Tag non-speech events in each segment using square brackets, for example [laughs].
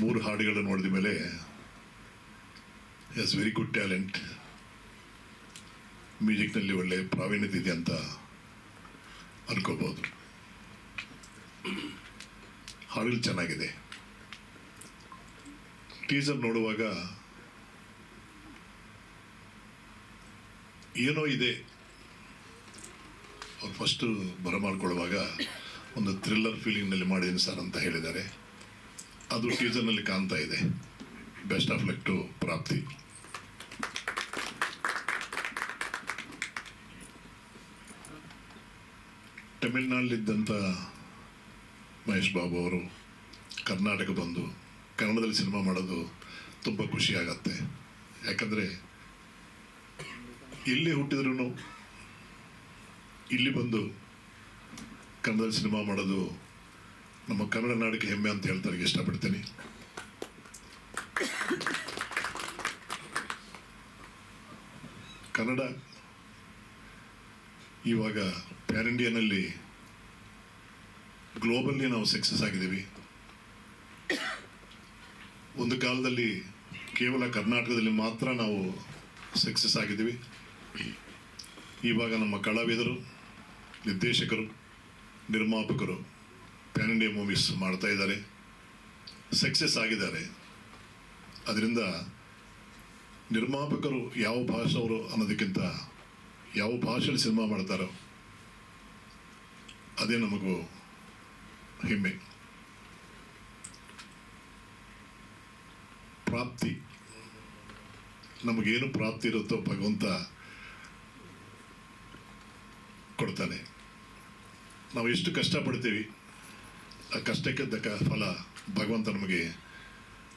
ಮೂರು ಹಾಡುಗಳನ್ನು ನೋಡಿದ ಮೇಲೆ ಎಸ್ ವೆರಿ ಗುಡ್ ಟ್ಯಾಲೆಂಟ್ ಮ್ಯೂಸಿಕ್ನಲ್ಲಿ ಒಳ್ಳೆ ಪ್ರಾವೀಣ್ಯತೆ ಇದೆ ಅಂತ ಅನ್ಕೋಬೋದು ಹಾಡುಗಳು ಚೆನ್ನಾಗಿದೆ. ಟೀಸರ್ ನೋಡುವಾಗ, ಏನೋ ಇದೆ. ಅವ್ರು ಫಸ್ಟು ಬರಮಾಡ್ಕೊಳ್ಳುವಾಗ ಒಂದು ಥ್ರಿಲ್ಲರ್ ಫೀಲಿಂಗ್ನಲ್ಲಿ ಮಾಡಿದ್ದೀನಿ ಸರ್ ಅಂತ ಹೇಳಿದ್ದಾರೆ. ಅದು ಟೀಸರ್ನಲ್ಲಿ ಕಾಣ್ತಾ ಇದೆ. ಬೆಸ್ಟ್ ಆಫ್ ಲಕ್ ಟು ಪ್ರಾಪ್ತಿ. ತಮಿಳ್ನಾಡಲ್ಲಿದ್ದಂಥ ಮಹೇಶ್ ಬಾಬು ಅವರು ಕರ್ನಾಟಕ ಬಂದು ಕನ್ನಡದಲ್ಲಿ ಸಿನಿಮಾ ಮಾಡೋದು ತುಂಬ ಖುಷಿ ಆಗತ್ತೆ. ಯಾಕಂದರೆ ಇಲ್ಲಿ ಹುಟ್ಟಿದ್ರು ಇಲ್ಲಿ ಬಂದು ಕನ್ನಡದಲ್ಲಿ ಸಿನಿಮಾ ಮಾಡೋದು ನಮ್ಮ ಕನ್ನಡ ನಾಡಿಗೆ ಹೆಮ್ಮೆ ಅಂತ ಹೇಳ್ತಾರೆ ಇಷ್ಟಪಡ್ತೇನೆ. ಕನ್ನಡ ಇವಾಗ ಪ್ಯಾನ್ ಇಂಡಿಯಾನಲ್ಲಿ ಗ್ಲೋಬಲ್ಲಿ ನಾವು ಸಕ್ಸಸ್ ಆಗಿದ್ದೀವಿ. ಒಂದು ಕಾಲದಲ್ಲಿ ಕೇವಲ ಕರ್ನಾಟಕದಲ್ಲಿ ಮಾತ್ರ ನಾವು ಸಕ್ಸಸ್ ಆಗಿದ್ದೀವಿ. ಇವಾಗ ನಮ್ಮ ಕಲಾವಿದರು, ನಿರ್ದೇಶಕರು, ನಿರ್ಮಾಪಕರು ಪ್ಯಾನ್ ಇಂಡಿಯಾ ಮೂವೀಸ್ ಮಾಡ್ತಾ ಇದ್ದಾರೆ. ಸಕ್ಸಸ್ ಆಗಿದ್ದಾರೆ. ಅದರಿಂದ ನಿರ್ಮಾಪಕರು ಯಾವ ಭಾಷೆ ಅವರು ಅನ್ನೋದಕ್ಕಿಂತ ಯಾವ ಭಾಷೆಯಲ್ಲಿ ಸಿನಿಮಾ ಮಾಡ್ತಾರೋ ಅದೇ ನಮಗೂ ಹೆಮ್ಮೆ. ಪ್ರಾಪ್ತಿ. ನಮಗೇನು ಪ್ರಾಪ್ತಿ ಇರುತ್ತೋ ಭಗವಂತ ಕೊಡ್ತಾನೆ. ನಾವು ಎಷ್ಟು ಕಷ್ಟಪಡ್ತೀವಿ ಆ ಕಷ್ಟಕ್ಕೆ ತಕ್ಕ ಫಲ ಭಗವಂತ ನಮಗೆ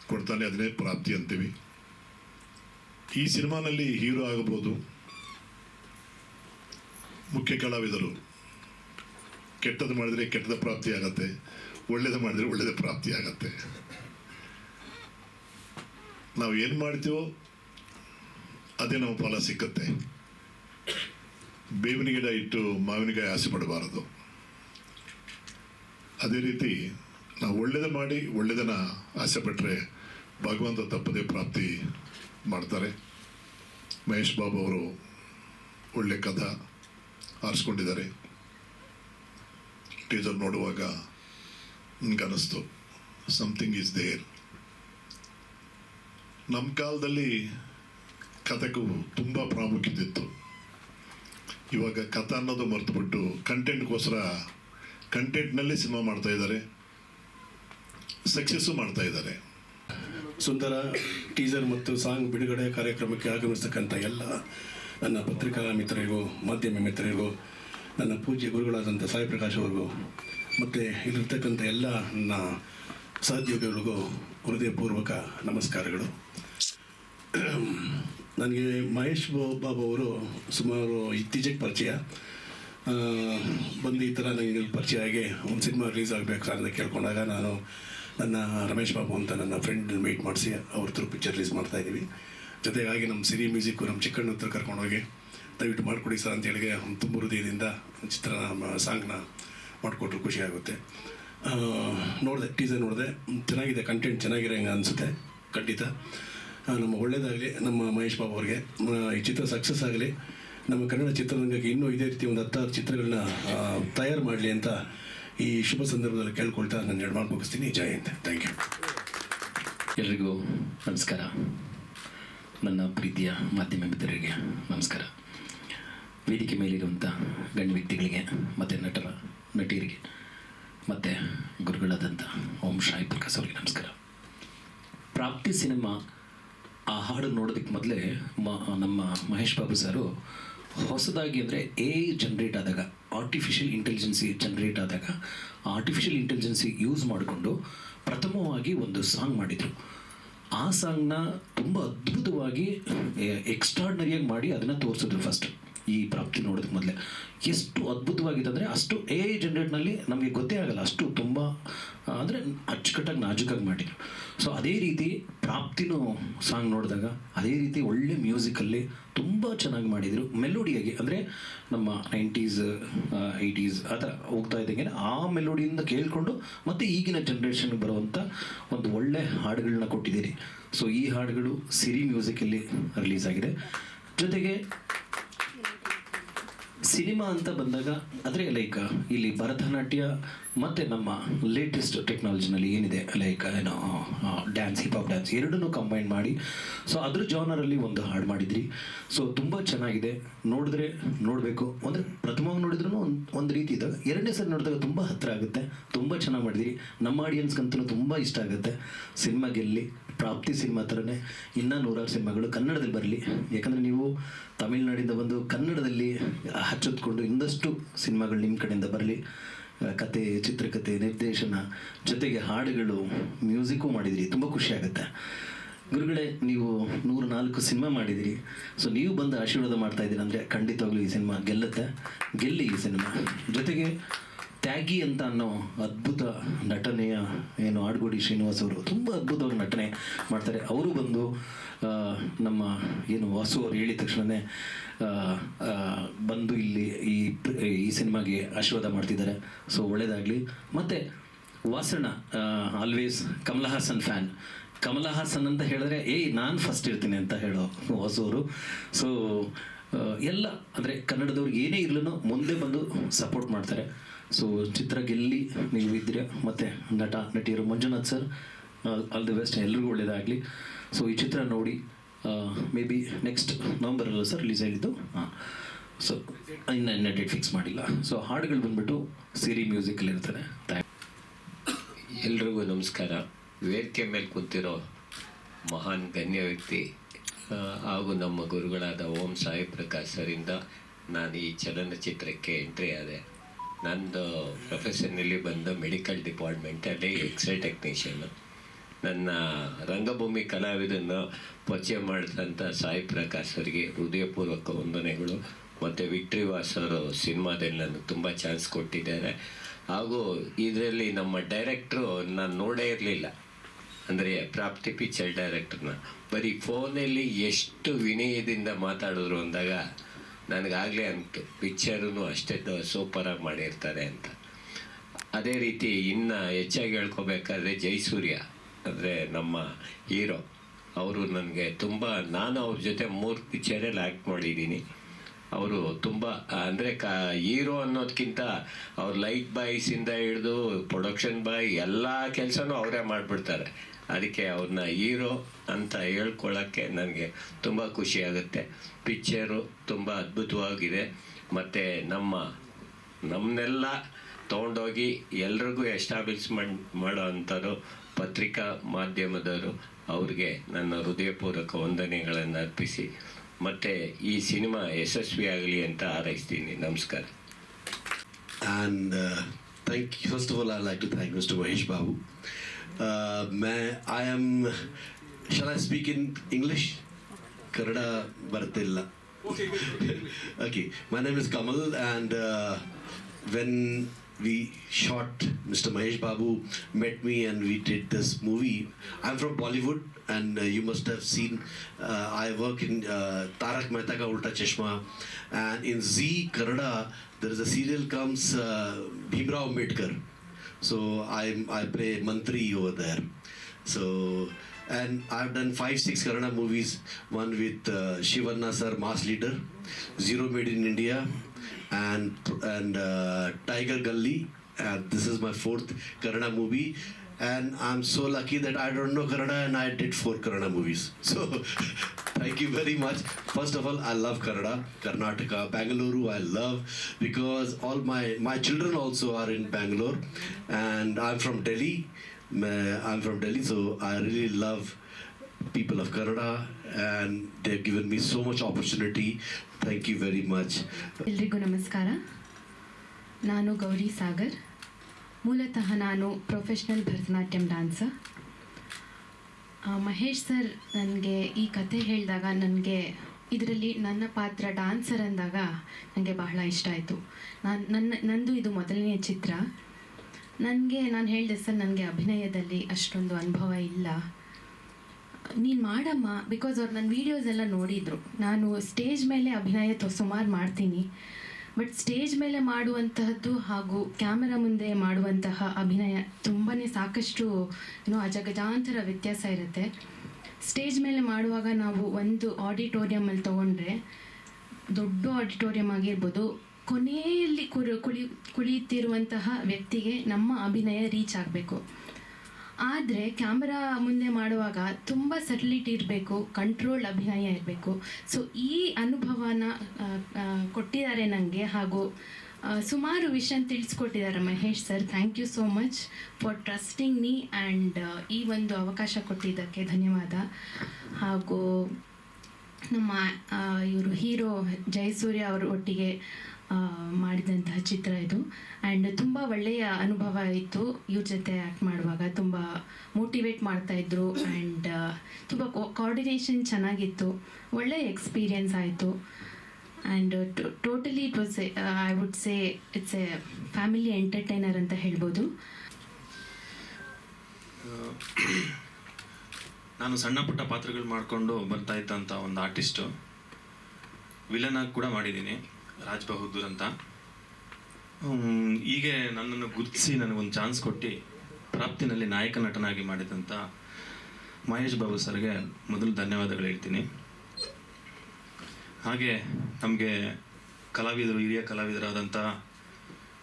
ಕೊಡ್ತಾನೆ, ಅದನ್ನೇ ಪ್ರಾಪ್ತಿ ಅಂತೀವಿ. ಈ ಸಿನಿಮಾನಲ್ಲಿ ಹೀರೋ ಆಗಬಹುದು, ಮುಖ್ಯ ಕಲಾವಿದರು. ಕೆಟ್ಟದ್ದು ಮಾಡಿದರೆ ಕೆಟ್ಟದ ಪ್ರಾಪ್ತಿ ಆಗತ್ತೆ, ಒಳ್ಳೇದು ಮಾಡಿದರೆ ಒಳ್ಳೇದ ಪ್ರಾಪ್ತಿ ಆಗತ್ತೆ. ನಾವು ಏನು ಮಾಡ್ತೀವೋ, ಅದೇ ನಮ್ಮ ಫಲ ಸಿಕ್ಕತ್ತೆ. ಬೇವಿನ ಗಿಡ ಇಟ್ಟು ಮಾವಿನಕಾಯಿ ಆಸೆ ಪಡಬಾರದು. ಅದೇ ರೀತಿ ನಾವು ಒಳ್ಳೇದ ಮಾಡಿ ಒಳ್ಳೆಯದನ್ನು ಆಸೆ ಪಟ್ಟರೆ ಭಗವಂತ ತಪ್ಪದೇ ಪ್ರಾಪ್ತಿ ಮಾಡ್ತಾರೆ. ಮಹೇಶ್ ಬಾಬು ಅವರು ಒಳ್ಳೆ ಕದ ಆರಿಸ್ಕೊಂಡಿದ್ದಾರೆ. ಟೀಸರ್ ನೋಡುವಾಗ ನನಗನ್ನಿಸ್ತು ಸಮಥಿಂಗ್ ಈಸ್ ದೇರ್ ನಮ್ಮ ಕಾಲದಲ್ಲಿ ಕಥೆಗೂ ತುಂಬ ಪ್ರಾಮುಖ್ಯತೆ ಇತ್ತು. ಇವಾಗ ಕಥೆ ಅನ್ನೋದು ಮರೆತುಬಿಟ್ಟು ಕಂಟೆಂಟ್ಗೋಸ್ಕರ ಕಂಟೆಂಟ್ನಲ್ಲಿ ಸಿನಿಮಾ ಮಾಡ್ತಾ ಇದ್ದಾರೆ. ಸಕ್ಸಸ್ಸು ಮಾಡ್ತಾ ಇದ್ದಾರೆ. ಸುಂದರ ಟೀಸರ್ ಮತ್ತು ಸಾಂಗ್ ಬಿಡುಗಡೆ ಕಾರ್ಯಕ್ರಮಕ್ಕೆ ಆಗಮಿಸ್ತಕ್ಕಂಥ ಎಲ್ಲ ನನ್ನ ಪತ್ರಿಕಾ ಮಿತ್ರರಿಗೂ, ಮಾಧ್ಯಮ ಮಿತ್ರರಿಗೂ, ನನ್ನ ಪೂಜ್ಯ ಗುರುಗಳಾದಂಥ ಸಾಯಿ ಪ್ರಕಾಶ್ ಅವ್ರಿಗೂ, ಮತ್ತು ಇಲ್ಲಿರ್ತಕ್ಕಂಥ ಎಲ್ಲ ನನ್ನ ಸಹೋದ್ಯೋಗಿಗಳಿಗೂ ಹೃದಯಪೂರ್ವಕ ನಮಸ್ಕಾರಗಳು. ನನಗೆ ಮಹೇಶ್ ಬಾಬು ಅವರು ಸುಮಾರು ಇತ್ತೀಚೆಗೆ ಪರಿಚಯ. ಬಂದು ಈ ಥರ ನನಗೆ ಪರಿಚಯ ಆಗಿ ಒಂದು ಸಿನಿಮಾ ರಿಲೀಸ್ ಆಗಬೇಕು ಸರ್ ಅಂತ ಕೇಳ್ಕೊಂಡಾಗ ನಾನು ನನ್ನ ರಮೇಶ್ ಬಾಬು ಅಂತ ನನ್ನ ಫ್ರೆಂಡ್ ಮೀಟ್ ಮಾಡಿಸಿ ಅವ್ರ ಥ್ರೂ ಪಿಕ್ಚರ್ ರಿಲೀಸ್ ಮಾಡ್ತಾ ಇದ್ದೀವಿ. ಜೊತೆಗಾಗಿ ನಮ್ಮ ಸಿರಿ ಮ್ಯೂಸಿಕ್ಕು ನಮ್ಮ ಚಿಕ್ಕಣ್ಣ ಹತ್ರ ಕರ್ಕೊಂಡೋಗಿ ದಯವಿಟ್ಟು ಮಾಡಿಕೊಡಿ ಸರ್ ಅಂತ ಹೇಳಿ ಅವ್ನು ತುಂಬ ಹೃದಯದಿಂದ ಚಿತ್ರ ಸಾಂಗ್ನ ಮಾಡಿಕೊಟ್ರು ಖುಷಿಯಾಗುತ್ತೆ ನೋಡಿದೆ ಟೀಸರ್ ನೋಡಿದೆ, ಚೆನ್ನಾಗಿದೆ ಕಂಟೆಂಟ್ ಚೆನ್ನಾಗಿರೋ ಹಂಗೆ ಅನಿಸುತ್ತೆ, ಖಂಡಿತ. ನಮ್ಮ ಒಳ್ಳೇದಾಗಲಿ ನಮ್ಮ ಮಹೇಶ್ ಬಾಬು ಅವ್ರಿಗೆ. ಈ ಚಿತ್ರ ಸಕ್ಸಸ್ ಆಗಲಿ ನಮ್ಮ ಕನ್ನಡ ಚಿತ್ರರಂಗಕ್ಕೆ ಇನ್ನೂ ಇದೇ ರೀತಿ ಒಂದು ಹತ್ತಾರು ಚಿತ್ರಗಳನ್ನ ತಯಾರು ಮಾಡಲಿ ಅಂತ ಈ ಶುಭ ಸಂದರ್ಭದಲ್ಲಿ ಕೇಳ್ಕೊಳ್ತಾ ನಾನು ಎರಡು ಮುಗಿಸ್ತೀನಿ. ಜಯ ಅಂತ ಥ್ಯಾಂಕ್ ಯು ಎಲ್ರಿಗೂ ನಮಸ್ಕಾರ. ನನ್ನ ಪ್ರೀತಿಯ ಮಾಧ್ಯಮ ಮಿತ್ರರಿಗೆ ನಮಸ್ಕಾರ. ವೇದಿಕೆ ಮೇಲಿರುವಂಥ ಗಣ್ಯ ವ್ಯಕ್ತಿಗಳಿಗೆ, ಮತ್ತು ನಟರ, ನಟಿಯರಿಗೆ, ಮತ್ತು ಗುರುಗಳಾದಂಥ ಓಂ ಶಾಯಿ ಪ್ರಕಾಶ್ ಅವರಿಗೆ ನಮಸ್ಕಾರ. ಪ್ರಾಪ್ತಿ ಸಿನಿಮಾ ಆ ಹಾಡು ನೋಡೋದಕ್ಕೆ ಮೊದಲೇ ಮ, ನಮ್ಮ ಮಹೇಶ್ ಬಾಬು ಸರು ಹೊಸದಾಗಿ ಅಂದರೆ ಎ ಜನ್ರೇಟ್ ಆದಾಗ ಆರ್ಟಿಫಿಷಿಯಲ್ ಇಂಟೆಲಿಜೆನ್ಸಿ ಜನ್ರೇಟ್ ಆದಾಗ ಆರ್ಟಿಫಿಷಿಯಲ್ ಇಂಟೆಲಿಜೆನ್ಸಿ ಯೂಸ್ ಮಾಡಿಕೊಂಡು ಪ್ರಥಮವಾಗಿ ಒಂದು ಸಾಂಗ್ ಮಾಡಿದರು. ಆ ಸಾಂಗ್ನ ತುಂಬ ಅದ್ಭುತವಾಗಿ ಎಕ್ಸ್ಟ್ರಾರ್ಡ್ನರಿಯಾಗಿ ಮಾಡಿ ಅದನ್ನು ತೋರಿಸಿದ್ರು ಫಸ್ಟ್ ಈ ಪ್ರಾಪ್ತಿ ನೋಡೋದಕ್ಕೆ ಮೊದಲೇ. ಎಷ್ಟು ಅದ್ಭುತವಾಗಿದೆ ಅಂದರೆ ಅಷ್ಟು ಎ ಐ ಜನ್ರೇಟ್ನಲ್ಲಿ ನಮಗೆ ಗೊತ್ತೇ ಆಗಲ್ಲ. ಅಷ್ಟು ತುಂಬ ಅಂದರೆ ಅಚ್ಚುಕಟ್ಟಾಗಿ ನಾಜುಕಾಗಿ ಮಾಡಿದ್ರು. ಸೊ ಅದೇ ರೀತಿ ಪ್ರಾಪ್ತಿನೂ ಸಾಂಗ್ ನೋಡಿದಾಗ, ಅದೇ ರೀತಿ ಒಳ್ಳೆ ಮ್ಯೂಸಿಕಲ್ಲಿ ತುಂಬ ಚೆನ್ನಾಗಿ ಮಾಡಿದರು. ಮೆಲೋಡಿಯಾಗಿ ಅಂದರೆ ನಮ್ಮ ನೈಂಟೀಸ್ ಏಯ್ಟೀಸ್ ಆ ಥರ ಹೋಗ್ತಾ ಇದ್ದಂಗೆ ಆ ಮೆಲೋಡಿಯಿಂದ ಕೇಳಿಕೊಂಡು ಮತ್ತು ಈಗಿನ ಜನ್ರೇಷನ್ಗೆ ಬರುವಂಥ ಒಂದು ಒಳ್ಳೆ ಹಾಡುಗಳನ್ನ ಕೊಟ್ಟಿದ್ದೀರಿ. ಸೊ ಈ ಹಾಡುಗಳು ಸಿರಿ ಮ್ಯೂಸಿಕಲ್ಲಿ ರಿಲೀಸ್ ಆಗಿದೆ. ಜೊತೆಗೆ ಸಿನಿಮಾ ಅಂತ ಬಂದಾಗ ಅಂದರೆ ಲೈಕ್ ಇಲ್ಲಿ ಭರತನಾಟ್ಯ ಮತ್ತು ನಮ್ಮ ಲೇಟೆಸ್ಟ್ ಟೆಕ್ನಾಲಜಿನಲ್ಲಿ ಏನಿದೆ? ಲೈಕ್ ಏನೋ ಡ್ಯಾನ್ಸ್ ಹಿಪ್ ಹಾಪ್ ಡ್ಯಾನ್ಸ್ ಎರಡನ್ನೂ ಕಂಬೈನ್ ಮಾಡಿ. ಸೊ ಅದ್ರ ಜಾನರಲ್ಲಿ ಒಂದು ಹಾಡು ಮಾಡಿದ್ರಿ. ಸೊ ತುಂಬ ಚೆನ್ನಾಗಿದೆ. ನೋಡಿದ್ರೆ ನೋಡಬೇಕು. ಅಂದರೆ ಪ್ರಥಮವಾಗಿ ನೋಡಿದ್ರೂ ಒಂದು ಒಂದು ರೀತಿ ಇದ್ದಾಗ ಎರಡನೇ ಸರಿ ನೋಡಿದಾಗ ತುಂಬ ಹತ್ತಿರ ಆಗುತ್ತೆ. ತುಂಬ ಚೆನ್ನಾಗಿ ಮಾಡಿದಿರಿ. ನಮ್ಮ ಆಡಿಯನ್ಸ್ಗಂತೂ ತುಂಬ ಇಷ್ಟ ಆಗುತ್ತೆ. ಸಿನಿಮಾ ಗೆಲ್ಲಿ, ಪ್ರಾಪ್ತಿ ಸಿನಿಮಾ ಥರನೇ ಇನ್ನೂ ನೂರಾರು ಸಿನಿಮಾಗಳು ಕನ್ನಡದಲ್ಲಿ ಬರಲಿ. ಯಾಕಂದರೆ ನೀವು ತಮಿಳ್ನಾಡಿಂದ ಬಂದು ಕನ್ನಡದಲ್ಲಿ ಹಚ್ಚೊತ್ಕೊಂಡು ಇನ್ನಷ್ಟು ಸಿನಿಮಾಗಳು ನಿಮ್ಮ ಕಡೆಯಿಂದ ಬರಲಿ. ಕತೆ ಚಿತ್ರಕಥೆ ನಿರ್ದೇಶನ ಜೊತೆಗೆ ಹಾಡುಗಳು, ಮ್ಯೂಸಿಕ್ಕು ಮಾಡಿದಿರಿ. ತುಂಬ ಖುಷಿ ಆಗುತ್ತೆ. ಗುರುಗಳೇ, ನೀವು ನೂರ ನಾಲ್ಕು ಸಿನಿಮಾ ಮಾಡಿದಿರಿ. ಸೊ ನೀವು ಬಂದು ಆಶೀರ್ವಾದ ಮಾಡ್ತಾ ಇದ್ದೀರಿ ಅಂದರೆ ಖಂಡಿತವಾಗ್ಲೂ ಈ ಸಿನಿಮಾ ಗೆಲ್ಲುತ್ತೆ. ಗೆಲ್ಲಿ ಈ ಸಿನಿಮಾ. ಜೊತೆಗೆ ತ್ಯಾಗಿ ಅಂತ ಅನ್ನೋ ಅದ್ಭುತ ನಟನೆಯ ಏನು ಆಡ್ಗೋಡಿ ಶ್ರೀನಿವಾಸ್ ಅವರು ತುಂಬ ಅದ್ಭುತವಾಗಿ ನಟನೆ ಮಾಡ್ತಾರೆ. ಅವರು ಬಂದು ನಮ್ಮ ಏನು ವಾಸು ಅವರು ಹೇಳಿದ ತಕ್ಷಣವೇ ಬಂದು ಇಲ್ಲಿ ಈ ಈ ಸಿನಿಮಾಗೆ ಆಶೀರ್ವಾದ ಮಾಡ್ತಿದ್ದಾರೆ. ಸೊ ಒಳ್ಳೇದಾಗಲಿ. ಮತ್ತು ವಾಸಣ್ಣ ಆಲ್ವೇಸ್ ಕಮಲ ಹಾಸನ್ ಫ್ಯಾನ್ ಕಮಲ ಹಾಸನ್ ಅಂತ ಹೇಳಿದ್ರೆ, ಏಯ್, ನಾನು ಫಸ್ಟ್ ಇರ್ತೀನಿ ಅಂತ ಹೇಳೋ ಹೊಸವರು ಸೊ ಎಲ್ಲ, ಅಂದರೆ ಕನ್ನಡದವ್ರಿಗೆ ಏನೇ ಇರಲೂ ಮುಂದೆ ಬಂದು ಸಪೋರ್ಟ್ ಮಾಡ್ತಾರೆ. ಸೊ ಚಿತ್ರ ಗೆಲ್ಲಿ ನೀವು ಇದ್ರೆ ಮತ್ತು ನಟ ನಟಿಯರು Manjunath sir all the best ಎಲ್ರಿಗೂ ಒಳ್ಳೆಯದಾಗಲಿ ಸೊ ಈ ಚಿತ್ರ ನೋಡಿ ಮೇ ಬಿ ನೆಕ್ಸ್ಟ್ ನವಂಬರಲ್ಲ ಸರ್ ರಿಲೀಸ್ ಆಗಿದ್ದು? ಹಾಂ. ಸೊ ಇನ್ನು ಇನ್ನೂ ಡೇಟ್ ಫಿಕ್ಸ್ ಮಾಡಿಲ್ಲ. ಸೊ ಹಾಡುಗಳು ಬಂದ್ಬಿಟ್ಟು ಸಿರಿ ಮ್ಯೂಸಿಕಲ್ಲಿ ಇರ್ತದೆ. ಥ್ಯಾಂಕ್ ಎಲ್ರಿಗೂ ನಮಸ್ಕಾರ. ವೇದಿಕೆ ಮೇಲೆ ಕೂತಿರೋ ಮಹಾನ್ ಗಣ್ಯ ವ್ಯಕ್ತಿ ಹಾಗೂ ನಮ್ಮ ಗುರುಗಳಾದ ಓಂ ಸಾಯಿ ಪ್ರಕಾಶ್ ಸರಿಂದ ನಾನು ಈ ಚಲನಚಿತ್ರಕ್ಕೆ ಎಂಟ್ರಿ ಆದೆ. ನಂದು ಪ್ರೊಫೆಷನಲ್ಲಿ ಬಂದು ಮೆಡಿಕಲ್ ಡಿಪಾರ್ಟ್ಮೆಂಟಲ್ಲಿ ಎಕ್ಸ್ರೇ ಟೆಕ್ನಿಷಿಯನ್ನು ನನ್ನ ರಂಗಭೂಮಿ ಕಲಾವಿದನ್ನು ಪರಿಚಯ ಮಾಡಿದಂಥ ಸಾಯಿ ಪ್ರಕಾಶ್ ಅವರಿಗೆ ಹೃದಯಪೂರ್ವಕ ವಂದನೆಗಳು. ಮತ್ತು ವಿಕ್ಟ್ರಿ ವಾಸ್ ಅವರು ಸಿನಿಮಾದಲ್ಲಿ ನನಗೆ ತುಂಬ ಚಾನ್ಸ್ ಕೊಟ್ಟಿದ್ದಾರೆ. ಹಾಗೂ ಇದರಲ್ಲಿ ನಮ್ಮ ಡೈರೆಕ್ಟ್ರು ನಾನು ನೋಡೇ ಇರಲಿಲ್ಲ. ಅಂದರೆ ಪ್ರಾಪ್ತಿ ಪಿಕ್ಚರ್ ಡೈರೆಕ್ಟ್ರನ್ನ ಬರೀ ಫೋನಲ್ಲಿ ಎಷ್ಟು ವಿನಯದಿಂದ ಮಾತಾಡಿದ್ರು ಅಂದಾಗ ನನಗಾಗಲೇ ಅಂತು ಪಿಕ್ಚರೂ ಅಷ್ಟೇ ಸೂಪರಾಗಿ ಮಾಡಿರ್ತಾರೆ ಅಂತ. ಅದೇ ರೀತಿ ಇನ್ನು ಹೆಚ್ಚಾಗಿ ಹೇಳ್ಕೊಬೇಕಾದ್ರೆ ಜೈಸೂರ್ಯ, ಅಂದರೆ ನಮ್ಮ ಹೀರೋ. ಅವರು ನನಗೆ ತುಂಬ, ನಾನು ಅವ್ರ ಜೊತೆ ಮೂರು ಪಿಕ್ಚರಲ್ಲಿ ಆ್ಯಕ್ಟ್ ಮಾಡಿದ್ದೀನಿ. ಅವರು ತುಂಬ, ಅಂದರೆ ಕ, ಹೀರೋ ಅನ್ನೋದಕ್ಕಿಂತ ಅವ್ರ ಲೈಟ್ ಬಾಯ್ಸಿಂದ ಹಿಡಿದು, ಪ್ರೊಡಕ್ಷನ್ ಬಾಯ್ ಎಲ್ಲ ಕೆಲಸನೂ ಅವರೇ ಮಾಡಿಬಿಡ್ತಾರೆ. ಅದಕ್ಕೆ ಅವ್ರನ್ನ ಹೀರೋ ಅಂತ ಹೇಳ್ಕೊಳ್ಳೋಕ್ಕೆ ನನಗೆ ತುಂಬ ಖುಷಿಯಾಗುತ್ತೆ. ಪಿಕ್ಚರು ತುಂಬ ಅದ್ಭುತವಾಗಿದೆ. ಮತ್ತು ನಮ್ಮ ನಮ್ಮನ್ನೆಲ್ಲ ತೊಗೊಂಡೋಗಿ ಎಲ್ರಿಗೂ ಎಸ್ಟಾಬ್ಲಿಷ್ಮೆಂಟ್ ಮಾಡೋ ಅಂಥದ್ದು ಪತ್ರಿಕಾ ಮಾಧ್ಯಮದವರು ಅವ್ರಿಗೆ ನನ್ನ ಹೃದಯಪೂರ್ವಕ ವಂದನೆಗಳನ್ನು ಅರ್ಪಿಸಿ. ಮತ್ತು ಈ ಸಿನಿಮಾ ಯಶಸ್ವಿಯಾಗಲಿ ಅಂತ ಹಾರೈಸ್ತೀನಿ. ನಮಸ್ಕಾರ. And thank first of all I like to thank mister Mahesh Mr. Uh, I am. Shall I speak in English? Kannada Bartilla. [laughs] okay, my name is Kamal, and uh, when we shot, Mr. Mahesh Babu met me and we did this movie. I'm from Bollywood, and uh, you must have seen. Uh, I work in uh, Tarak Mehta Ka Ulta Chashma, and in Z Kannada there is a serial comes uh, Bhimrao. So I I play Mantri over there. So and I've done five six Kannada movies. One with uh, Shivanna sir, Mass Leader, Zero Made in India, and and uh, Tiger Gully. And this is my fourth Kannada movie. And I'm so lucky that I don't know Kannada and I did four Kannada movies. So [laughs] thank you very much. First of all, I love Kannada, Karnataka, Bangalore. I love because all my my children also are in Bangalore, and I'm from Delhi. Ma- I'm from Delhi, so I really love people of Kannada, and they've given me so much opportunity. Thank you very much. ಎಲ್ರಿಗೂ ನಮಸ್ಕಾರ ನಾನು ಗೌರಿ ಸಾಗರ್ ಮೂಲತಃ ನಾನು professional Bharatanatyam dancer ಆ, Mahesh sir ನನಗೆ ಈ ಕತೆ ಹೇಳಿದಾಗ ನನಗೆ ಇದರಲ್ಲಿ ನನ್ನ ಪಾತ್ರ ಡಾನ್ಸರ್ ಅಂದಾಗ ನನಗೆ ಬಹಳ ಇಷ್ಟ ಆಯಿತು. ನಾನು, ನನ್ನ, ನಂದು ಇದು ಮೊದಲನೆಯ ಚಿತ್ರ. ನನಗೆ, ನಾನು ಹೇಳಿದೆ ಸರ್, ನನಗೆ ಅಭಿನಯದಲ್ಲಿ ಅಷ್ಟೊಂದು ಅನುಭವ ಇಲ್ಲ. ನೀನು ಮಾಡಮ್ಮ ಬಿಕಾಸ್ ಅವ್ರು ನನ್ನ ವೀಡಿಯೋಸ್ ಎಲ್ಲ ನೋಡಿದರು. ನಾನು ಸ್ಟೇಜ್ ಮೇಲೆ ಅಭಿನಯ ಸುಮಾರು ಮಾಡ್ತೀನಿ. ಬಟ್ ಸ್ಟೇಜ್ ಮೇಲೆ ಮಾಡುವಂತಹದ್ದು ಹಾಗೂ ಕ್ಯಾಮರಾ ಮುಂದೆ ಮಾಡುವಂತಹ ಅಭಿನಯ ತುಂಬಾ ಸಾಕಷ್ಟು ಏನೋ ಅಜಗಜಾಂತರ ವ್ಯತ್ಯಾಸ ಇರುತ್ತೆ. ಸ್ಟೇಜ್ ಮೇಲೆ ಮಾಡುವಾಗ ನಾವು ಒಂದು ಆಡಿಟೋರಿಯಮಲ್ಲಿ ತೊಗೊಂಡ್ರೆ ದೊಡ್ಡ ಆಡಿಟೋರಿಯಂ ಆಗಿರ್ಬೋದು. ಕೊನೆಯಲ್ಲಿ ಕುಳಿ ಕುಳಿತಿರುವಂತಹ ವ್ಯಕ್ತಿಗೆ ನಮ್ಮ ಅಭಿನಯ ರೀಚ್ ಆಗಬೇಕು. ಆದರೆ ಕ್ಯಾಮ್ರಾ ಮುಂದೆ ಮಾಡುವಾಗ ತುಂಬ ಸಟಲಿಟಿ ಇರಬೇಕು ಕಂಟ್ರೋಲ್ ಅಭಿನಯ ಇರಬೇಕು. ಸೊ ಈ ಅನುಭವನ ಕೊಟ್ಟಿದ್ದಾರೆ ನನಗೆ ಹಾಗೂ ಸುಮಾರು ವಿಷಯ ತಿಳಿಸ್ಕೊಟ್ಟಿದ್ದಾರೆ Mahesh sir thank you so much for trusting me and ಈ ಒಂದು ಅವಕಾಶ ಕೊಟ್ಟಿದ್ದಕ್ಕೆ ಧನ್ಯವಾದ. ಹಾಗೂ, ನಮ್ಮ ಇವರು ಹೀರೋ ಜಯಸೂರ್ಯ ಅವರ ಒಟ್ಟಿಗೆ ಮಾಡಿದಂತಹ ಚಿತ್ರ ಇದು. ಆ್ಯಂಡ್ ತುಂಬ ಒಳ್ಳೆಯ ಅನುಭವ ಇತ್ತು ಇವ್ರ ಜೊತೆ ಆ್ಯಕ್ಟ್ ಮಾಡುವಾಗ. ತುಂಬ ಮೋಟಿವೇಟ್ ಮಾಡ್ತಾಯಿದ್ರು ಆ್ಯಂಡ್ ತುಂಬ ಕೋಆರ್ಡಿನೇಷನ್ ಚೆನ್ನಾಗಿತ್ತು. ಒಳ್ಳೆಯ ಎಕ್ಸ್ಪೀರಿಯೆನ್ಸ್ ಆಯಿತು. And totally it was I would say it's a family entertainer ಅಂತ ಹೇಳ್ಬೋದು. ನಾನು ಸಣ್ಣ ಪುಟ್ಟ ಪಾತ್ರಗಳು ಮಾಡಿಕೊಂಡು ಬರ್ತಾ ಇದ್ದಂಥ ಒಂದು ಆರ್ಟಿಸ್ಟು ವಿಲನ್ ಆಗಿ ಕೂಡ ಮಾಡಿದ್ದೀನಿ. ರಾಜ್ ಬಹದ್ದೂರ್ ಅಂತ ಹೀಗೆ ನನ್ನನ್ನು ಗುರುತಿಸಿ ನನಗೊಂದು ಚಾನ್ಸ್ ಕೊಟ್ಟು ಪ್ರಾಪ್ತಿನಲ್ಲಿ ನಾಯಕ ನಟನಾಗಿ ಮಾಡಿದಂಥ ಮಹೇಶ್ ಬಾಬು ಸರ್ಗೆ ಮೊದಲು ಧನ್ಯವಾದಗಳು ಹೇಳ್ತೀನಿ. ಹಾಗೆ ನಮಗೆ ಕಲಾವಿದರು, ಹಿರಿಯ ಕಲಾವಿದರಾದಂಥ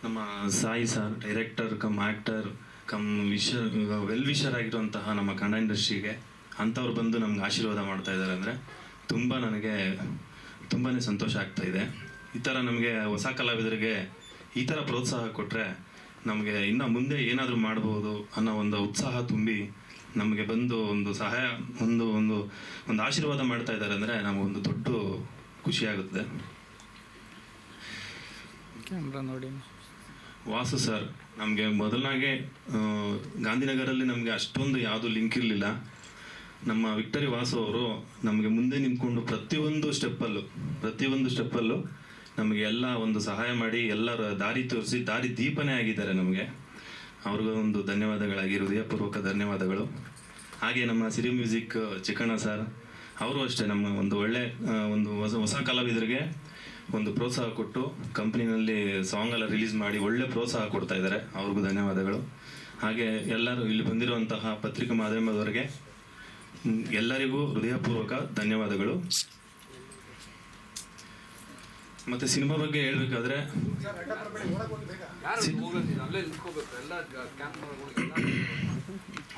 ನಮ್ಮ Sai sir, director cum actor cum wisher well wisher ಆಗಿರುವಂತಹ ನಮ್ಮ ಕನ್ನಡ ಇಂಡಸ್ಟ್ರಿಗೆ ಅಂಥವ್ರು ಬಂದು ನಮ್ಗೆ ಆಶೀರ್ವಾದ ಮಾಡ್ತಾ ಇದ್ದಾರೆ ಅಂದರೆ ತುಂಬ ನನಗೆ ತುಂಬಾ ಸಂತೋಷ ಆಗ್ತಾ ಇದೆ. ಈ ಥರ ನಮಗೆ ಹೊಸ ಕಲಾವಿದರಿಗೆ ಈ ಥರ ಪ್ರೋತ್ಸಾಹ ಕೊಟ್ಟರೆ ನಮಗೆ ಇನ್ನು ಮುಂದೆ ಏನಾದರೂ ಮಾಡ್ಬೋದು ಅನ್ನೋ ಒಂದು ಉತ್ಸಾಹ ತುಂಬಿ ನಮಗೆ ಬಂದು ಒಂದು ಸಹಾಯ ಒಂದು ಒಂದು ಒಂದು ಆಶೀರ್ವಾದ ಮಾಡ್ತಾ ಇದ್ದಾರೆ ಅಂದರೆ ನಮಗೊಂದು ದೊಡ್ಡ ಖುಷಿಯಾಗುತ್ತೆ ವಾಸು ಸರ್ ನಮಗೆ ಮೊದಲನಾಗೆ ಗಾಂಧಿನಗರಲ್ಲಿ ನಮಗೆ ಅಷ್ಟೊಂದು ಯಾವುದು ಲಿಂಕ್ ಇರಲಿಲ್ಲ. ನಮ್ಮ ವಿಕ್ಟರಿ ವಾಸು ಅವರು ನಮಗೆ ಮುಂದೆ ನಿಂತ್ಕೊಂಡು ಪ್ರತಿಯೊಂದು ಸ್ಟೆಪ್ಪಲ್ಲೂ ಪ್ರತಿಯೊಂದು ಸ್ಟೆಪ್ಪಲ್ಲೂ ನಮಗೆ ಎಲ್ಲ ಒಂದು ಸಹಾಯ ಮಾಡಿ, ಎಲ್ಲರ ದಾರಿ ತೋರಿಸಿ, ದಾರಿ ದೀಪನೇ ಆಗಿದ್ದಾರೆ ನಮಗೆ. ಅವ್ರಿಗೂ ಒಂದು ಧನ್ಯವಾದಗಳಾಗಿ, ಹೃದಯಪೂರ್ವಕ ಧನ್ಯವಾದಗಳು. ಹಾಗೆ ನಮ್ಮ ಸಿರಿ ಮ್ಯೂಸಿಕ್, ಚಿಕ್ಕಣ್ಣ ಸರ್, ಅವರು ಅಷ್ಟೇ ನಮ್ಮ ಒಂದು ಒಳ್ಳೆ ಒಂದು ಹೊಸ ಹೊಸ ಕಲಾವಿದರಿಗೆ ಒಂದು ಪ್ರೋತ್ಸಾಹ ಕೊಟ್ಟು ಕಂಪ್ನಿನಲ್ಲಿ ಸಾಂಗ್ ಎಲ್ಲ ರಿಲೀಸ್ ಮಾಡಿ ಒಳ್ಳೆ ಪ್ರೋತ್ಸಾಹ ಕೊಡ್ತಾ ಇದ್ದಾರೆ. ಅವ್ರಿಗೂ ಧನ್ಯವಾದಗಳು. ಹಾಗೆ ಎಲ್ಲರೂ ಇಲ್ಲಿ ಬಂದಿರುವಂತಹ ಪತ್ರಿಕಾ ಮಾಧ್ಯಮದವರಿಗೆ ಎಲ್ಲರಿಗೂ ಹೃದಯಪೂರ್ವಕ ಧನ್ಯವಾದಗಳು. ಮತ್ತೆ ಸಿನಿಮಾ ಬಗ್ಗೆ ಹೇಳ್ಬೇಕಾದ್ರೆ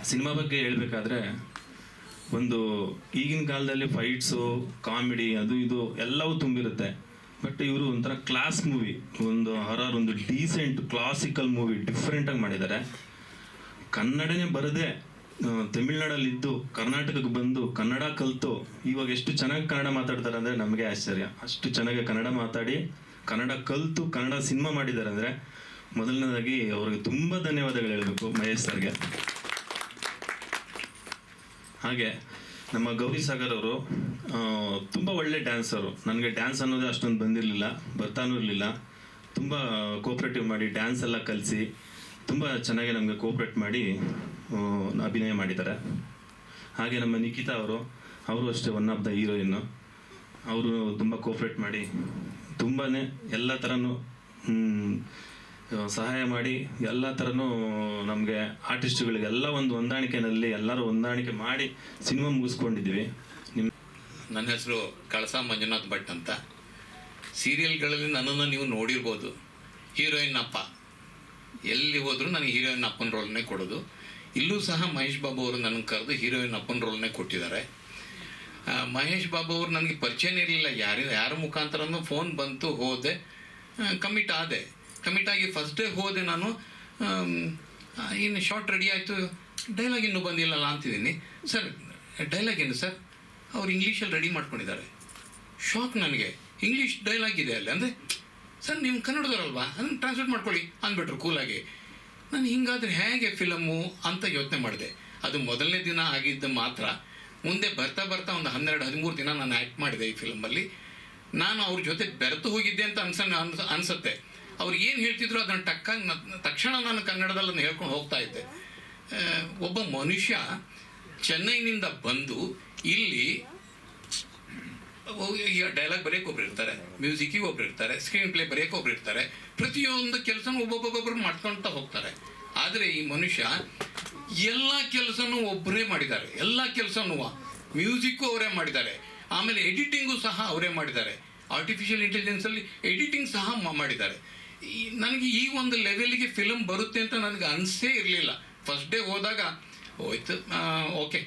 ಸಿನಿಮಾ ಬಗ್ಗೆ ಹೇಳ್ಬೇಕಾದ್ರೆ ಒಂದು ಈಗಿನ ಕಾಲದಲ್ಲಿ ಫೈಟ್ಸು ಕಾಮಿಡಿ ಅದು ಇದು ಎಲ್ಲವೂ ತುಂಬಿರುತ್ತೆ. ಬಟ್ ಇವರು ಒಂಥರ ಕ್ಲಾಸ್ ಮೂವಿ ಒಂದು ಹರಾರ್ ಒಂದು ಡೀಸೆಂಟ್ ಕ್ಲಾಸಿಕಲ್ ಮೂವಿ ಡಿಫ್ರೆಂಟಾಗಿ ಮಾಡಿದ್ದಾರೆ. ಕನ್ನಡನೇ ಬರದೆ ತಮಿಳ್ನಾಡಲ್ಲಿದ್ದು, ಕರ್ನಾಟಕಕ್ಕೆ ಬಂದು ಕನ್ನಡ ಕಲಿತು, ಇವಾಗ ಎಷ್ಟು ಚೆನ್ನಾಗಿ ಕನ್ನಡ ಮಾತಾಡ್ತಾರೆ ಅಂದರೆ ನಮಗೆ ಆಶ್ಚರ್ಯ. ಅಷ್ಟು ಚೆನ್ನಾಗಿ ಕನ್ನಡ ಮಾತಾಡಿ, ಕನ್ನಡ ಕಲಿತು, ಕನ್ನಡ ಸಿನಿಮಾ ಮಾಡಿದ್ದಾರೆ ಅಂದರೆ ಮೊದಲನೇದಾಗಿ ಅವ್ರಿಗೆ ತುಂಬ ಧನ್ಯವಾದಗಳು ಹೇಳಬೇಕು ಮಹೇಶ್ ಸರ್ಗೆ. ಹಾಗೆ, ನಮ್ಮ ಗೌರಿ ಸಾಗರ್ ಅವರು ತುಂಬ ಒಳ್ಳೆ ಡ್ಯಾನ್ಸರು ನನಗೆ ಡ್ಯಾನ್ಸ್ ಅನ್ನೋದೇ ಅಷ್ಟೊಂದು ಬಂದಿರಲಿಲ್ಲ, ಬರ್ತಾನೂ ಇರಲಿಲ್ಲ. ತುಂಬ ಕೋಪ್ರೇಟಿವ್ ಮಾಡಿ ಡ್ಯಾನ್ಸ್ ಎಲ್ಲ ಕಲಿಸಿ, ತುಂಬ ಚೆನ್ನಾಗಿ ನಮಗೆ ಕೋಪ್ರೇಟ್ ಮಾಡಿ ಅಭಿನಯ ಮಾಡಿದ್ದಾರೆ. ಹಾಗೆ ನಮ್ಮ ನಿಖಿತಾ ಅವರು ಅವರು ಅಷ್ಟೇ ಒನ್ ಆಫ್ ದ ಹೀರೋಯಿನ್ನು ಅವರು ತುಂಬ ಕೋಪ್ರೇಟ್ ಮಾಡಿ ತುಂಬಾ ಎಲ್ಲ ಥರನೂ ಸಹಾಯ ಮಾಡಿ, ಎಲ್ಲ ಥರನೂ ನಮಗೆ ಆರ್ಟಿಸ್ಟ್ಗಳಿಗೆಲ್ಲ ಒಂದು ಹೊಂದಾಣಿಕೆನಲ್ಲಿ ಎಲ್ಲರೂ ಹೊಂದಾಣಿಕೆ ಮಾಡಿ ಸಿನಿಮಾ ಮುಗಿಸ್ಕೊಂಡಿದ್ದೀವಿ. ನಿಮ್ಮ ನನ್ನ ಹೆಸರು ಕಳಸ ಮಂಜುನಾಥ್ ಭಟ್ ಅಂತ. ಸೀರಿಯಲ್ಗಳಲ್ಲಿ ನನ್ನನ್ನು ನೀವು ನೋಡಿರ್ಬೋದು. ಹೀರೋಯಿನ್ ಅಪ್ಪ. ಎಲ್ಲಿ ಹೋದರೂ ನನಗೆ ಹೀರೋಯಿನ್ ಅಪ್ಪನ ರೋಲ್ನೇ ಕೊಡೋದು. ಇಲ್ಲೂ ಸಹ ಮಹೇಶ್ ಬಾಬು ಅವರು ನನಗೆ ಕರೆದು ಹೀರೋಯಿನ್ ಅಪ್ಪನ ರೋಲ್ನೇ ಕೊಟ್ಟಿದ್ದಾರೆ. ಮಹೇಶ್ ಬಾಬು ಅವರು ನನಗೆ ಪರಿಚಯನೇ ಇರಲಿಲ್ಲ. ಯಾರು, ಯಾರ ಮುಖಾಂತರನೂ ಫೋನ್ ಬಂತು, ಹೋದೆ. ಕಮಿಟ್ ಆದೆ. ಕಮಿಟ್ ಆಗಿ ಫಸ್ಟ್ ಡೇ ಹೋದೆ ನಾನು. ಇನ್ನು ಶಾರ್ಟ್ ರೆಡಿ ಆಯಿತು. ಡೈಲಾಗ್ ಇನ್ನೂ ಬಂದಿಲ್ಲಲ್ಲ ಅಂತಿದ್ದೀನಿ. ಸರ್ ಡೈಲಾಗ್ ಏನು ಸರ್ ಅವ್ರು ಇಂಗ್ಲೀಷಲ್ಲಿ ರೆಡಿ ಮಾಡ್ಕೊಂಡಿದ್ದಾರೆ. ಶಾಕ್ ನನಗೆ. ಇಂಗ್ಲೀಷ್ ಡೈಲಾಗ್ ಇದೆ ಅಲ್ಲಿ. ಅಂದರೆ ಸರ್ ನೀವು ಕನ್ನಡದವ್ರಲ್ವಾ? ಅದನ್ನು ಟ್ರಾನ್ಸ್ಲೇಟ್ ಮಾಡ್ಕೊಳ್ಳಿ. ಅಂದ್ಬಿಟ್ರು ಕೂಲಾಗಿ ನಾನು ಹಿಂಗಾದ್ರೆ ಹೇಗೆ ಫಿಲಮು ಅಂತ ಯೋಚನೆ ಮಾಡಿದೆ. ಅದು ಮೊದಲನೇ ದಿನ ಆಗಿದ್ದು ಮಾತ್ರ. ಮುಂದೆ ಬರ್ತಾ ಬರ್ತಾ ಒಂದು ಹನ್ನೆರಡು, ಹದಿಮೂರು ದಿನ ನಾನು ಆ್ಯಕ್ಟ್ ಮಾಡಿದೆ ಈ ಫಿಲಮಲ್ಲಿ. ನಾನು ಅವ್ರ ಜೊತೆ ಬೆರೆತು ಹೋಗಿದ್ದೆ ಅಂತ ಅನ್ಸ ಅನ್ಸ್- ಅನ್ಸುತ್ತೆ. ಅವ್ರು ಏನು ಹೇಳ್ತಿದ್ರು ಅದನ್ನು ಟಕ್ಕಾಗಿ ತಕ್ಷಣ ನಾನು ಕನ್ನಡದಲ್ಲಿ ಹೇಳ್ಕೊಂಡು ಹೋಗ್ತಾ ಇದ್ದೆ. ಒಬ್ಬ ಮನುಷ್ಯ ಚೆನ್ನೈನಿಂದ ಬಂದು ಇಲ್ಲಿ ಡೈಲಾಗ್ ಬರೆಯೋಕೆ ಒಬ್ರು ಇರ್ತಾರೆ ಮ್ಯೂಸಿಕ್ಕಿಗೆ ಒಬ್ರು ಇರ್ತಾರೆ ಸ್ಕ್ರೀನ್ ಪ್ಲೇ ಬರೆಯೋಕೆ ಒಬ್ರು ಇರ್ತಾರೆ, ಪ್ರತಿಯೊಂದು ಕೆಲಸನೂ ಒಬ್ಬೊಬ್ಬೊಬ್ಬರು ಮಾಡ್ಕೊಳ್ತಾ ಹೋಗ್ತಾರೆ. ಆದರೆ ಈ ಮನುಷ್ಯ ಎಲ್ಲ ಕೆಲಸನೂ ಒಬ್ಬರೇ ಮಾಡಿದ್ದಾರೆ, ಎಲ್ಲ ಕೆಲಸನೂ ಮ್ಯೂಸಿಕ್ಕು ಅವರೇ ಮಾಡಿದ್ದಾರೆ, ಆಮೇಲೆ ಎಡಿಟಿಂಗು ಸಹ ಅವರೇ ಮಾಡಿದ್ದಾರೆ ಆರ್ಟಿಫಿಷಿಯಲ್ ಇಂಟೆಲಿಜೆನ್ಸಲ್ಲಿ ಎಡಿಟಿಂಗ್ ಸಹ ಮಾಡಿದ್ದಾರೆ. ನನಗೆ ಈ ಒಂದು ಲೆವೆಲ್ಗೆ ಫಿಲಮ್ ಬರುತ್ತೆ ಅಂತ ನನಗೆ ಅನಿಸೇ ಇರಲಿಲ್ಲ. ಫಸ್ಟ್ ಡೇ ಹೋದಾಗ ಹೋಯ್ತು ಓಕೆ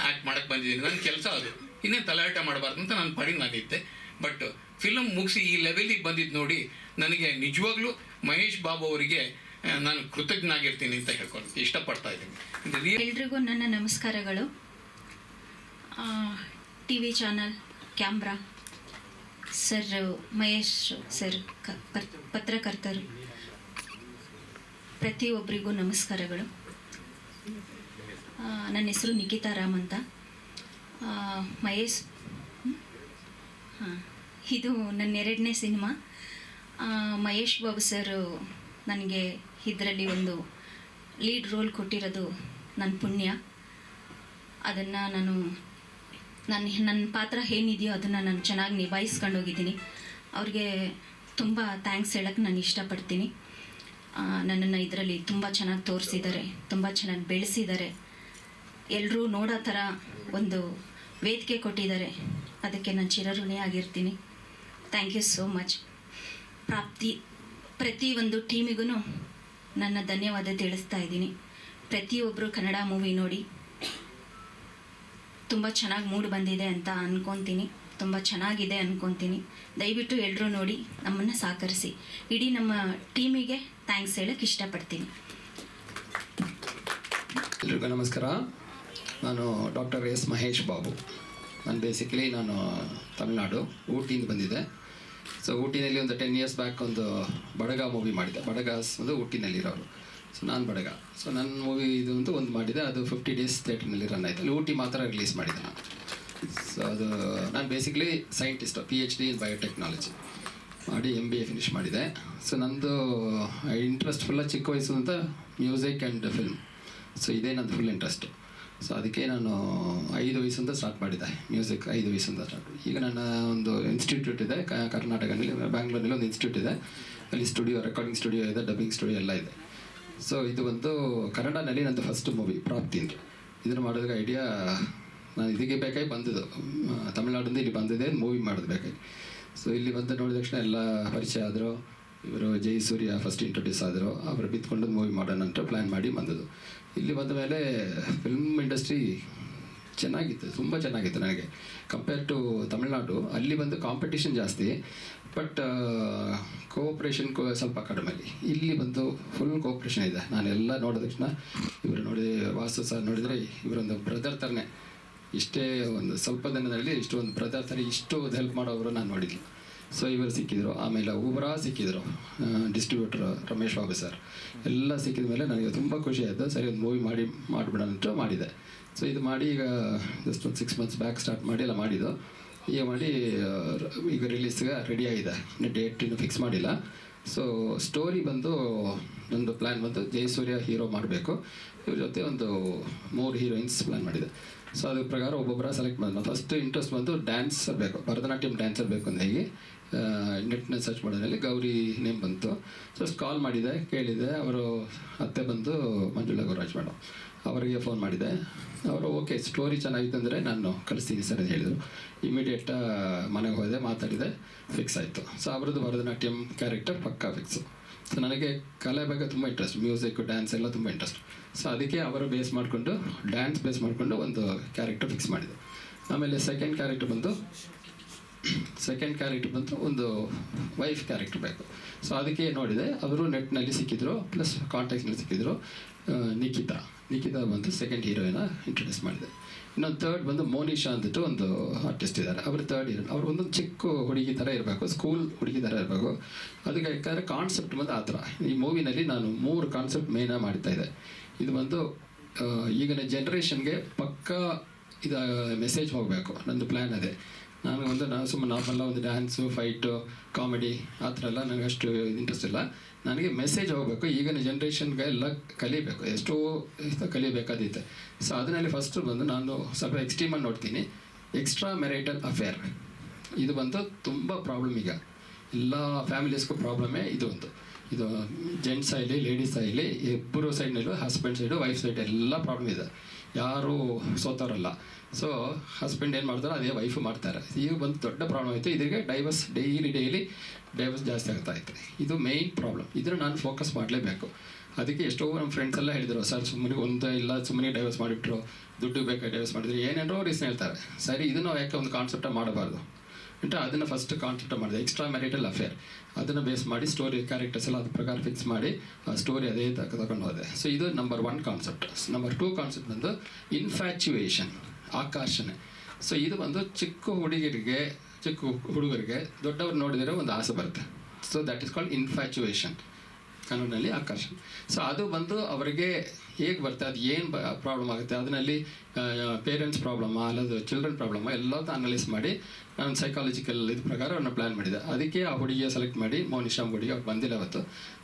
ಆ್ಯಕ್ಟ್ ಮಾಡಕ್ಕೆ ಬಂದಿದ್ದೀನಿ ನನ್ನ ಕೆಲಸ ಅದು. ಇನ್ನೇನು ತಲಾಟ ಮಾಡಬಾರ್ದು ಅಂತ ನಾನು ಪಾಡಿಗೆ ನಾನಿದ್ದೆ ಬಟ್ ಫಿಲಮ್ ಮುಗಿಸಿ ಈ ಲೆವೆಲಿಗೆ ಬಂದಿದ್ದು ನೋಡಿ ನನಗೆ ನಿಜವಾಗ್ಲೂ ಮಹೇಶ್ ಬಾಬು ಅವರಿಗೆ ನಾನು ಕೃತಜ್ಞನಾಗಿರ್ತೀನಿ ಅಂತ ಹೇಳ್ಕೊಂಡು ಇಷ್ಟಪಡ್ತಾ ಇದ್ದೀನಿ. ಎಲ್ರಿಗೂ ನನ್ನ ನಮಸ್ಕಾರಗಳು. T V channel camera sir Mahesh sir ಪತ್ರಕರ್ತರು. ಪ್ರತಿಯೊಬ್ಬರಿಗೂ ನಮಸ್ಕಾರಗಳು. ನನ್ನ ಹೆಸರು ನಿಖಿತಾ ರಾಮ್ ಅಂತ. ಮಹೇಶ್. ಹಾಂ, ಇದು ನನ್ನ ಎರಡನೇ ಸಿನಿಮಾ ಮಹೇಶ್ ಬಾಬು ಸರ್ ನನಗೆ ಇದರಲ್ಲಿ ಒಂದು ಲೀಡ್ ರೋಲ್ ಕೊಟ್ಟಿರೋದು ನನ್ನ ಪುಣ್ಯ. ಅದನ್ನು ನಾನು ನನ್ನ ನನ್ನ ಪಾತ್ರ ಏನಿದೆಯೋ ಅದನ್ನು ನಾನು ಚೆನ್ನಾಗಿ ನಿಭಾಯಿಸ್ಕೊಂಡು ಹೋಗಿದ್ದೀನಿ. ಅವ್ರಿಗೆ ತುಂಬ ಥ್ಯಾಂಕ್ಸ್ ಹೇಳಕ್ಕೆ ನಾನು ಇಷ್ಟಪಡ್ತೀನಿ. ನನ್ನನ್ನು ಇದರಲ್ಲಿ ತುಂಬ ಚೆನ್ನಾಗಿ ತೋರಿಸಿದ್ದಾರೆ ತುಂಬ ಚೆನ್ನಾಗಿ ಬೆಳೆಸಿದ್ದಾರೆ ಎಲ್ಲರೂ ನೋಡೋ ಥರ ಒಂದು ವೇದಿಕೆ ಕೊಟ್ಟಿದ್ದಾರೆ. ಅದಕ್ಕೆ ನಾನು ಚಿರಋಣಿ ಆಗಿರ್ತೀನಿ. Thank you so much Prapti, ಪ್ರತಿ ಒಂದು ಟೀಮಿಗೂ ನನ್ನ ಧನ್ಯವಾದ ತಿಳಿಸ್ತಾ ಇದ್ದೀನಿ. ಪ್ರತಿಯೊಬ್ಬರು ಕನ್ನಡ ಮೂವಿ ನೋಡಿ. ತುಂಬ ಚೆನ್ನಾಗಿ ಮೂಡ್ ಬಂದಿದೆ ಅಂತ ಅಂದ್ಕೊತೀನಿ ತುಂಬ ಚೆನ್ನಾಗಿದೆ ಅಂದ್ಕೊತೀನಿ ದಯವಿಟ್ಟು ಎಲ್ಲರೂ ನೋಡಿ ನಮ್ಮನ್ನು ಸಹಕರಿಸಿ. ಇಡೀ ನಮ್ಮ ಟೀಮಿಗೆ ಥ್ಯಾಂಕ್ಸ್ ಹೇಳಕ್ಕೆ ಇಷ್ಟಪಡ್ತೀನಿ. ಎಲ್ರಿಗೂ ನಮಸ್ಕಾರ. ನಾನು ಡಾಕ್ಟರ್ ಎಸ್ ಮಹೇಶ್ ಬಾಬು. ನಾನು ಬೇಸಿಕಲಿ ನಾನು, ತಮಿಳ್ನಾಡು, ಊಟಿಯಿಂದ ಬಂದಿದ್ದೆ. ಸೊ ಊಟಿನಲ್ಲಿ ಒಂದು ಟೆನ್ ಇಯರ್ಸ್ ಬ್ಯಾಕ್ ಒಂದು ಬಡಗ ಮೂವಿ ಮಾಡಿದೆ ಬಡಗಾಸ್ ಒಂದು ಊಟಿನಲ್ಲಿರೋರು. ಸೊ ನಾನು ಬಡಗ. ಸೊ ನನ್ನ ಮೂವಿ ಇದು ಅಂತ ಒಂದು ಮಾಡಿದೆ ಅದು ಫಿಫ್ಟಿ ಡೇಸ್ ಥಿಯೇಟ್ರ್ನಲ್ಲಿ ರನ್ ಆಯಿತು. ಅಲ್ಲಿ ಊಟಿ ಮಾತ್ರ ರಿಲೀಸ್ ಮಾಡಿದೆ ನಾನು. ಸೊ ಅದು ನಾನು basically scientist P H D in biotechnology ಮಾಡಿ ಎಂ ಬಿ ಎ ಫಿನಿಷ್ ಮಾಡಿದೆ. ಸೊ ನಂದು ಇಂಟ್ರೆಸ್ಟ್ ಫುಲ್ಲ ಚಿಕ್ಕ ವಯಸ್ಸು ಅಂತ ಮ್ಯೂಸಿಕ್ ಆ್ಯಂಡ್ ಫಿಲ್ಮ್ ಸೊ ಇದೇ ನಂದು ಫುಲ್ ಇಂಟ್ರೆಸ್ಟು ಸೊ ಅದಕ್ಕೆ ನಾನು ಐದು ವಯಸ್ಸಿಂದ ಸ್ಟಾರ್ಟ್ ಮಾಡಿದ್ದೆ. ಮ್ಯೂಸಿಕ್ ಐದು ವಯಸ್ಸಿಂದ ಸ್ಟಾರ್ಟ್ ಈಗ ನನ್ನ ಒಂದು ಇನ್ಸ್ಟಿಟ್ಯೂಟ್ ಇದೆ ಕರ್ನಾಟಕದಲ್ಲಿ ಬ್ಯಾಂಗ್ಳೂರಲ್ಲಿ ಒಂದು ಇನ್ಸ್ಟಿಟ್ಯೂಟ್ ಇದೆ. ಅಲ್ಲಿ ಸ್ಟುಡಿಯೋ ರೆಕಾರ್ಡಿಂಗ್ ಸ್ಟುಡಿಯೋ ಇದೆ ಡಬ್ಬಿಂಗ್ ಸ್ಟುಡಿಯೋ ಎಲ್ಲ ಇದೆ. ಸೊ ಇದು ಒಂದು ಕನ್ನಡನಲ್ಲಿ ನನ್ನದು ಫಸ್ಟ್ ಮೂವಿ ಪ್ರಾಪ್ತಿ ಅಂತ. ಇದನ್ನು ಮಾಡೋದಕ್ಕೆ ಐಡಿಯಾ ನಾನು ಇದಕ್ಕೆ ಬೇಕಾಗಿ ಬಂದಿದ್ದು. ತಮಿಳ್ನಾಡಿಂದ ಇಲ್ಲಿ ಬಂದಿದೆ ಮೂವಿ ಮಾಡೋದು ಬೇಕಾಗಿ. ಸೊ ಇಲ್ಲಿ ಬಂದು ನೋಡಿದ ತಕ್ಷಣ ಎಲ್ಲ ಪರಿಚಯ ಆದರು. ಇವರು ಜೈ ಸೂರ್ಯ ಫಸ್ಟ್ ಇಂಟ್ರೊಡ್ಯೂಸ್ ಆದರು. ಅವರು ಬಿತ್ಕೊಂಡು ಮೂವಿ ಮಾಡೋಣ ಅಂತ ಪ್ಲ್ಯಾನ್ ಮಾಡಿ ಬಂದದ್ದು. ಇಲ್ಲಿ ಬಂದ ಮೇಲೆ ಫಿಲ್ಮ್ ಇಂಡಸ್ಟ್ರಿ ಚೆನ್ನಾಗಿತ್ತು, ತುಂಬ ಚೆನ್ನಾಗಿತ್ತು ನನಗೆ. ಕಂಪೇರ್ ಟು ತಮಿಳ್ನಾಡು, ಅಲ್ಲಿ ಬಂದು ಕಾಂಪಿಟೇಷನ್ ಜಾಸ್ತಿ ಬಟ್ ಕೋಆಪ್ರೇಷನ್ ಸ್ವಲ್ಪ ಕಡಿಮೆ. ಇಲ್ಲಿ ಬಂದು ಫುಲ್ ಕೋಆಪ್ರೇಷನ್ ಇದೆ. ನಾನೆಲ್ಲ ನೋಡಿದ ತಕ್ಷಣ, ಇವರು ನೋಡಿ ವಾಸ್ತು ಸರ್ ನೋಡಿದರೆ ಇವರೊಂದು ಬ್ರದರ್ ಥರನೇ. ಇಷ್ಟೇ ಒಂದು, ಸ್ವಲ್ಪ ದಿನದಲ್ಲಿ ಇಷ್ಟೊಂದು ಬ್ರದರ್ ಥರ ಇಷ್ಟು ಹೆಲ್ಪ್ ಮಾಡೋವರು ನಾನು ನೋಡಿದ್ದೆ ಸೊ ಇವರು ಸಿಕ್ಕಿದ್ರು. ಆಮೇಲೆ ಉಬ್ರಾ ಸಿಕ್ಕಿದ್ರು. ಡಿಸ್ಟ್ರಿಬ್ಯೂಟರ್ ರಮೇಶ್ ಬಾಬು ಸರ್ ಎಲ್ಲ ಸಿಕ್ಕಿದ ಮೇಲೆ ನನಗೆ ತುಂಬ ಖುಷಿ ಆಯಿತು. ಸರಿ, ಒಂದು ಮೂವಿ ಮಾಡಿ, ಮಾಡಿಬಿಡೋಣ ಅಂತ ಮಾಡಿದೆ. ಸೊ ಇದು ಮಾಡಿ ಈಗ ಜಸ್ಟ್ ಒಂದು ಸಿಕ್ಸ್ ಮಂತ್ಸ್ ಬ್ಯಾಕ್ ಸ್ಟಾರ್ಟ್ ಮಾಡಿ ಎಲ್ಲ ಮಾಡಿದ್ದು. ಈಗ ಮಾಡಿ ಈಗ ರಿಲೀಸ್ಗೆ ರೆಡಿ ಆಗಿದೆ. ಡೇಟ್ ಇನ್ನೂ ಫಿಕ್ಸ್ ಮಾಡಿಲ್ಲ. ಸೊ ಸ್ಟೋರಿ ಬಂದು, ನಂದು ಪ್ಲ್ಯಾನ್ ಬಂದು ಜಯಸೂರ್ಯ ಹೀರೋ ಮಾಡಬೇಕು. ಇವ್ರ ಜೊತೆ ಒಂದು ಮೂರು ಹೀರೋಯಿನ್ಸ್ ಪ್ಲ್ಯಾನ್ ಮಾಡಿದೆ. ಸೊ ಅದ್ರ ಪ್ರಕಾರ ಒಬ್ಬೊಬ್ಬರ ಸೆಲೆಕ್ಟ್ ಮಾಡೋಣ ಫಸ್ಟ್ ಇಂಟ್ರೆಸ್ಟ್ ಬಂದು ಡ್ಯಾನ್ಸ್ ಬೇಕು. ಭರತನಾಟ್ಯಂ ಡ್ಯಾನ್ಸರ್ ಬೇಕು ಅಂತ ಹೇಗೆ. ನೆಟ್ನ ಸರ್ಚ್ ಮಾಡೋದ್ರಲ್ಲಿ ಗೌರಿ ನೇಮ್ ಬಂತು. ಸೊ ಕಾಲ್ ಮಾಡಿದೆ, ಕೇಳಿದೆ. ಅವರು ಅತ್ತೆ ಬಂದು ಮಂಜುಳಾ ಗೌರಾಜ್ ಮೇಡಮ್ ಅವರಿಗೆ ಫೋನ್ ಮಾಡಿದೆ. ಅವರು ಓಕೆ ಸ್ಟೋರಿ ಚೆನ್ನಾಗಿತ್ತು ಅಂದರೆ ನಾನು ಕಳಿಸ್ತೀನಿ ಸರ್ ಅಂತ ಹೇಳಿದರು. ಇಮಿಡಿಯೇಟ್ ಮನೆಗೆ ಹೋದೆ, ಮಾತಾಡಿದೆ ಫಿಕ್ಸ್ ಆಯಿತು. ಸೊ ಅವ್ರದ್ದು ಭರತನಾಟ್ಯಂ ಕ್ಯಾರೆಕ್ಟರ್ ಪಕ್ಕಾ ಫಿಕ್ಸು ಸೊ ನನಗೆ ಕಲೆ ಬಗ್ಗೆ ತುಂಬ ಇಂಟ್ರೆಸ್ಟ್ ಮ್ಯೂಸಿಕ್ ಡ್ಯಾನ್ಸ್ ಎಲ್ಲ ತುಂಬ ಇಂಟ್ರೆಸ್ಟ್ ಸೊ ಅದಕ್ಕೆ ಅವರು ಬೇಸ್ ಮಾಡಿಕೊಂಡು ಡ್ಯಾನ್ಸ್ ಬೇಸ್ ಮಾಡಿಕೊಂಡು ಒಂದು ಕ್ಯಾರೆಕ್ಟರ್ ಫಿಕ್ಸ್ ಮಾಡಿದೆ. ಆಮೇಲೆ ಸೆಕೆಂಡ್ ಕ್ಯಾರೆಕ್ಟರ್ ಬಂದು ಸೆಕೆಂಡ್ ಕ್ಯಾರೆಕ್ಟರ್ ಬಂತು, ಒಂದು ವೈಫ್ ಕ್ಯಾರೆಕ್ಟರ್ ಬೇಕು. ಸೊ ಅದಕ್ಕೆ ನೋಡಿದೆ, ಅವರು ನೆಟ್ನಲ್ಲಿ ಸಿಕ್ಕಿದ್ರು ಪ್ಲಸ್ ಕಾಂಟ್ಯಾಕ್ಟ್ನಲ್ಲಿ ಸಿಕ್ಕಿದ್ರು ನಿಖಿತಾ. ನಿಖಿತಾ ಬಂದು ಸೆಕೆಂಡ್ ಹೀರೋಯಿನ ಇಂಟ್ರೊಡ್ಯೂಸ್ ಮಾಡಿದೆ. ಇನ್ನೊಂದು ತರ್ಡ್ ಬಂದು ಮೋನಿಶಾ ಅಂದ್ಬಿಟ್ಟು ಒಂದು ಆರ್ಟಿಸ್ಟ್ ಇದ್ದಾರೆ. ಅವರು ಥರ್ಡ್ ಹೀರೋ ಅವ್ರು ಒಂದು ಚಿಕ್ಕ ಹುಡುಗಿ ಥರ ಇರಬೇಕು ಸ್ಕೂಲ್ ಹುಡುಗಿ ಥರ ಇರಬೇಕು. ಅದಕ್ಕೆ ಯಾಕಂದರೆ ಕಾನ್ಸೆಪ್ಟ್ ಬಂದು ಆ ಥರ. ಈ ಮೂವಿನಲ್ಲಿ ನಾನು ಮೂರು ಕಾನ್ಸೆಪ್ಟ್ ಮೇಯ್ನಾಗಿ ಮಾಡ್ತಾ ಇದೆ ಇದು ಬಂದು ಈಗಿನ ಜನ್ರೇಷನ್ಗೆ ಪಕ್ಕಾ ಇದು ಮೆಸೇಜ್ ಹೋಗಬೇಕು. ನಂದು ಪ್ಲ್ಯಾನ್ ಅದೇ. ನಾನು ಒಂದು ನಾನು ಸುಮ್ಮನೆ ನಾರ್ಮಲ್ಲ ಒಂದು ಡ್ಯಾನ್ಸು ಫೈಟು ಕಾಮಿಡಿ ಆ ಥರ ಎಲ್ಲ ನನಗೆ ಅಷ್ಟು ಇಂಟ್ರೆಸ್ಟ್ ಇಲ್ಲ. ನನಗೆ ಮೆಸೇಜ್ ಹೋಗಬೇಕು. ಈಗಿನ ಜನ್ರೇಷನ್ಗೆ ಎಲ್ಲ ಕಲಿಬೇಕು. ಎಷ್ಟೋ ಎಷ್ಟೋ ಕಲಿಬೇಕಾದೈತೆ. ಸೊ ಅದರಲ್ಲಿ ಫಸ್ಟ್ ಬಂದು ನಾನು ಸ್ವಲ್ಪ ಎಕ್ಸ್ಟ್ರೀಮಲ್ಲಿ ನೋಡ್ತೀನಿ. ಎಕ್ಸ್ಟ್ರಾ ಮೆರಿಟಲ್ ಅಫೇರ್ ಇದು ಬಂದು ತುಂಬ ಪ್ರಾಬ್ಲಮ್ ಈಗ. ಎಲ್ಲ ಫ್ಯಾಮಿಲೀಸ್ಗೂ ಪ್ರಾಬ್ಲಮೇ ಇದು ಒಂದು. ಇದು ಜೆಂಟ್ಸ್ ಆಗಲಿ ಲೇಡೀಸ್ ಆಗಲಿ ಇಬ್ಬರು ಸೈಡ್ನಲ್ಲೂ ಹಸ್ಬೆಂಡ್ ಸೈಡು ವೈಫ್ ಸೈಡ್ ಎಲ್ಲ ಪ್ರಾಬ್ಲಮ್ ಇದೆ. ಯಾರೂ ಸೋತವರಲ್ಲ. ಸೊ ಹಸ್ಬೆಂಡ್ ಏನು ಮಾಡ್ತಾರೆ ಅದೇ ವೈಫು ಮಾಡ್ತಾರೆ. ಈಗ ಬಂದು ದೊಡ್ಡ ಪ್ರಾಬ್ಲಮ್ ಆಯಿತು. ಇದಕ್ಕೆ ಡೈವರ್ಸ್ ಡೈಲಿ ಡೈಲಿ ಡೈವರ್ಸ್ ಜಾಸ್ತಿ ಆಗ್ತಾ ಇತ್ತು. ಇದು ಮೇಯ್ನ್ ಪ್ರಾಬ್ಲಮ್ ಇದನ್ನು ನಾನು ಫೋಕಸ್ ಮಾಡಲೇಬೇಕು. ಅದಕ್ಕೆ ಎಷ್ಟೋ ನಮ್ಮ ಫ್ರೆಂಡ್ಸ್ ಎಲ್ಲ ಹೇಳಿದರು, ಸರ್ ಸುಮ್ಮನೆ ಒಂದು ಇಲ್ಲ ಸುಮ್ಮನೆ ಡೈವರ್ಸ್ ಮಾಡಿಬಿಟ್ರು ದುಡ್ಡು ಬೇಕಾಗಿ ಡೈವರ್ಸ್ ಮಾಡಿದ್ರು? ಏನೇನೋ ರೀಸನ್ ಹೇಳ್ತಾರೆ. ಸರಿ, ಇದನ್ನು ಯಾಕೆ ಒಂದು ಕಾನ್ಸೆಪ್ಟ ಮಾಡಬಾರ್ದು? ಅಂತ ಅದನ್ನು ಫಸ್ಟ್ ಕಾನ್ಸೆಪ್ಟ್ ಮಾಡಿದೆ. ಎಕ್ಸ್ಟ್ರಾ ಮ್ಯಾರಿಟಲ್ ಅಫೇರ್ ಅದನ್ನು ಬೇಸ್ ಮಾಡಿ ಸ್ಟೋರಿ ಕ್ಯಾರೆಕ್ಟರ್ಸ್ ಎಲ್ಲ ಅದ್ರ ಪ್ರಕಾರ ಫಿಕ್ಸ್ ಮಾಡಿ, ಆ ಸ್ಟೋರಿ ಅದೇ ತಗೊಂಡು ಹೋದೆ. ಸೊ ಇದು number one concept number two concept ಬಂದು ಇನ್ಫ್ಯಾಚುಯೇಷನ್ ಆಕರ್ಷಣೆ. ಸೊ ಇದು ಬಂದು ಚಿಕ್ಕ ಹುಡುಗರಿಗೆ ಚಿಕ್ಕ ಹುಡುಗರಿಗೆ, ದೊಡ್ಡವ್ರು ನೋಡಿದರೆ ಒಂದು ಆಸೆ ಬರುತ್ತೆ. So that is called infatuation ಕನ್ನಡದಲ್ಲಿ ಆಕರ್ಷಣೆ. ಸೊ ಅದು ಬಂದು ಅವರಿಗೆ ಹೇಗೆ ಬರುತ್ತೆ ಅದು ಏನು ಪ್ರಾಬ್ಲಮ್ ಆಗುತ್ತೆ, ಅದರಲ್ಲಿ ಪೇರೆಂಟ್ಸ್ ಪ್ರಾಬ್ಲಮ್ಮ ಅಲ್ಲದು ಚಿಲ್ಡ್ರನ್ ಪ್ರಾಬ್ಲಮ್ಮ ಎಲ್ಲದೂ ಅನಲೈಸ್ ಮಾಡಿ, ನಾನು ಸೈಕಾಲಜಿಕಲ್ ಇದು ಪ್ರಕಾರ ಅವ್ರನ್ನ ಪ್ಲ್ಯಾನ್ ಮಾಡಿದೆ. ಅದಕ್ಕೆ ಆ ಹುಡುಗಿಯ ಸೆಲೆಕ್ಟ್ ಮಾಡಿ ಮೌನಿಶಾಮ್ ಹುಡುಗಿ ಅವ್ರು ಬಂದಿಲ್ಲ ಅವತ್ತು.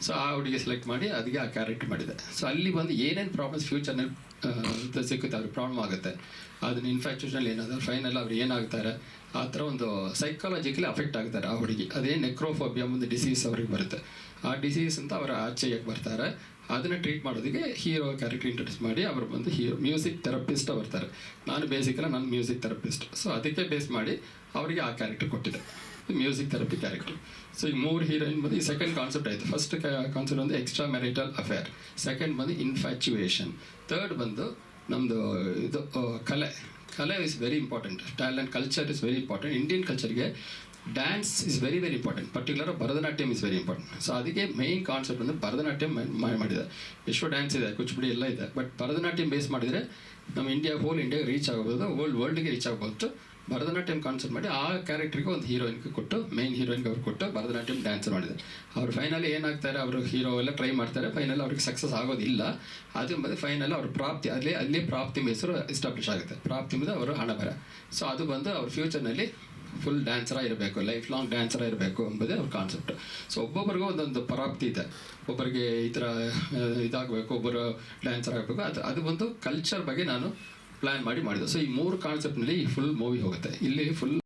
ಸೊ ಆ ಹುಡುಗಿ ಸೆಲೆಕ್ಟ್ ಮಾಡಿ ಅದಕ್ಕೆ ಆ ಕ್ಯಾರೆಕ್ಟ್ ಮಾಡಿದೆ. ಸೊ ಅಲ್ಲಿ ಬಂದು ಏನೇನು ಪ್ರಾಬ್ಲಮ್ಸ್ ಫ್ಯೂಚರ್ನಲ್ಲಿ ಸಿಕ್ಕುತ್ತೆ, ಅವ್ರಿಗೆ ಪ್ರಾಬ್ಲಮ್ ಆಗುತ್ತೆ, ಅದನ್ನ ಇನ್ಫ್ಯಾಕ್ಚುಷನಲ್ಲಿ ಏನಾದರೂ ಫೈನಲ್ ಅವ್ರು ಏನಾಗ್ತಾರೆ, ಆ ಥರ ಒಂದು ಸೈಕಾಲಜಿಕಲಿ ಅಫೆಕ್ಟ್ ಆಗ್ತಾರೆ ಆ ಹುಡುಗಿ. ಅದೇ ನೆಕ್ರೋಫೋಬಿಯಾ ಒಂದು ಡಿಸೀಸ್ ಅವ್ರಿಗೆ ಬರುತ್ತೆ. ಆ ಡಿಸೀಸ್ ಅಂತ ಅವರ ಆಚೆಗೆ ಬರ್ತಾರೆ. ಅದನ್ನು ಟ್ರೀಟ್ ಮಾಡೋದಕ್ಕೆ ಹೀರೋ ಕ್ಯಾರೆಕ್ಟರ್ ಇಂಟ್ರೊಡ್ಯೂಸ್ ಮಾಡಿ ಅವರು ಬಂದು ಹೀರೋ ಮ್ಯೂಸಿಕ್ ಥೆರಪಿಸ್ಟ್ ಬರ್ತಾರೆ ನಾನು ಬೇಸಿಕಲ್ಲ ನಾನು ಮ್ಯೂಸಿಕ್ ಥೆರಪಿಸ್ಟ್ ಸೊ ಅದಕ್ಕೆ ಬೇಸ್ ಮಾಡಿ ಅವರಿಗೆ ಆ ಕ್ಯಾರೆಕ್ಟರ್ ಕೊಟ್ಟಿದೆ ಮ್ಯೂಸಿಕ್ ಥೆರಪಿ ಕ್ಯಾರೆಕ್ಟರ್ ಸೊ ಈ ಮೂರು ಹೀರೋಯಿನ್ ಬಂದು, ಈ ಸೆಕೆಂಡ್ ಕಾನ್ಸೆಪ್ಟ್ ಆಯಿತು. ಫಸ್ಟ್ ಕಾನ್ಸೆಪ್ಟ್ ಬಂದು ಎಕ್ಸ್ಟ್ರಾ ಮ್ಯಾರಿಟಲ್ ಅಫೇರ್ ಸೆಕೆಂಡ್ ಬಂದು ಇನ್ಫ್ಯಾಚುಯೇಷನ್ ಥರ್ಡ್ ಬಂದು ನಮ್ಮದು ಇದು ಕಲೆ. ಕಲೆ is very important talent culture is very important Indian ಕಲ್ಚರ್ಗೆ dance is very very important particular Bharatanatyam is very important so ಅದಕ್ಕೆ ಮೈನ್ ಕಾನ್ಸೆಪ್ಟ್ ಅಂದರೆ ಭರತನಾಟ್ಯಂ ಮಾಡಿದೆ ಎಷ್ಟೋ ಡ್ಯಾನ್ಸ್ ಇದೆ, ಕೂಚಿಪುಡಿ ಎಲ್ಲ ಇದೆ. ಬಟ್ ಭರತನಾಟ್ಯಂ ಬೇಸ್ ಮಾಡಿದರೆ ನಮ್ಮ ಇಂಡಿಯಾ ಹೋಲ್ ಇಂಡಿಯಾಗೆ ರೀಚ್ ಆಗ್ಬೋದು ವರ್ಲ್ಡ್ ವರ್ಲ್ಡ್ಗೆ ರೀಚ್ ಆಗ್ಬೋದು ಭರತನಾಟ್ಯಂ ಕಾನ್ಸೆಪ್ಟ್ ಮಾಡಿ ಆ ಕ್ಯಾರೆಕ್ಟ್ರಿಗೆ ಒಂದು ಹೀರೋಯಿನ್ಗೆ ಕೊಟ್ಟು ಮೇನ್ ಹೀರೋಯಿನ್ಗೆ ಅವ್ರು ಕೊಟ್ಟು ಭರತನಾಟ್ಯಂ ಡ್ಯಾನ್ಸ್ ಮಾಡಿದೆ ಅವ್ರು ಫೈನಲಿ ಏನಾಗ್ತಾರೆ, ಅವರು ಹೀರೋ ಎಲ್ಲ ಟ್ರೈ ಮಾಡ್ತಾರೆ ಫೈನಲ್ ಅವ್ರಿಗೆ ಸಕ್ಸಸ್ ಆಗೋದಿಲ್ಲ. ಅದು ಮತ್ತೆ ಫೈನಲ್ ಅವ್ರ ಪ್ರಾಪ್ತಿ, ಅಲ್ಲಿ ಅಲ್ಲಿ ಪ್ರಾಪ್ತಿ ಹೆಸರು ಎಸ್ಟಾಬ್ಲಿಷ್ ಆಗುತ್ತೆ. ಪ್ರಾಪ್ತಿ ಮೇಲೆ ಅವರು ಹಣ ಬರ. ಸೊ ಅದು ಬಂದು ಅವ್ರ ಫ್ಯೂಚರ್ನಲ್ಲಿ ಫುಲ್ ಡ್ಯಾನ್ಸರ ಇರಬೇಕು ಲೈಫ್ ಲಾಂಗ್ ಡ್ಯಾನ್ಸರ ಇರಬೇಕು ಎಂಬುದೇ ಅವ್ರ ಕಾನ್ಸೆಪ್ಟ್ ಸೊ ಒಬ್ಬೊಬ್ಬರಿಗೂ ಒಂದೊಂದು ಪರಾಪ್ತಿ ಇದೆ. ಒಬ್ಬರಿಗೆ ಈ ಥರ ಇದಾಗಬೇಕು, ಒಬ್ಬರು ಡ್ಯಾನ್ಸರ್ ಆಗಬೇಕು, ಅದು ಅದು ಒಂದು ಕಲ್ಚರ್ ಬಗ್ಗೆ ನಾನು ಪ್ಲ್ಯಾನ್ ಮಾಡಿ ಮಾಡಿದೆ ಸೊ ಈ ಮೂರು ಕಾನ್ಸೆಪ್ಟ್ನಲ್ಲಿ ಫುಲ್ ಮೂವಿ ಹೋಗುತ್ತೆ. ಇಲ್ಲಿ ಫುಲ್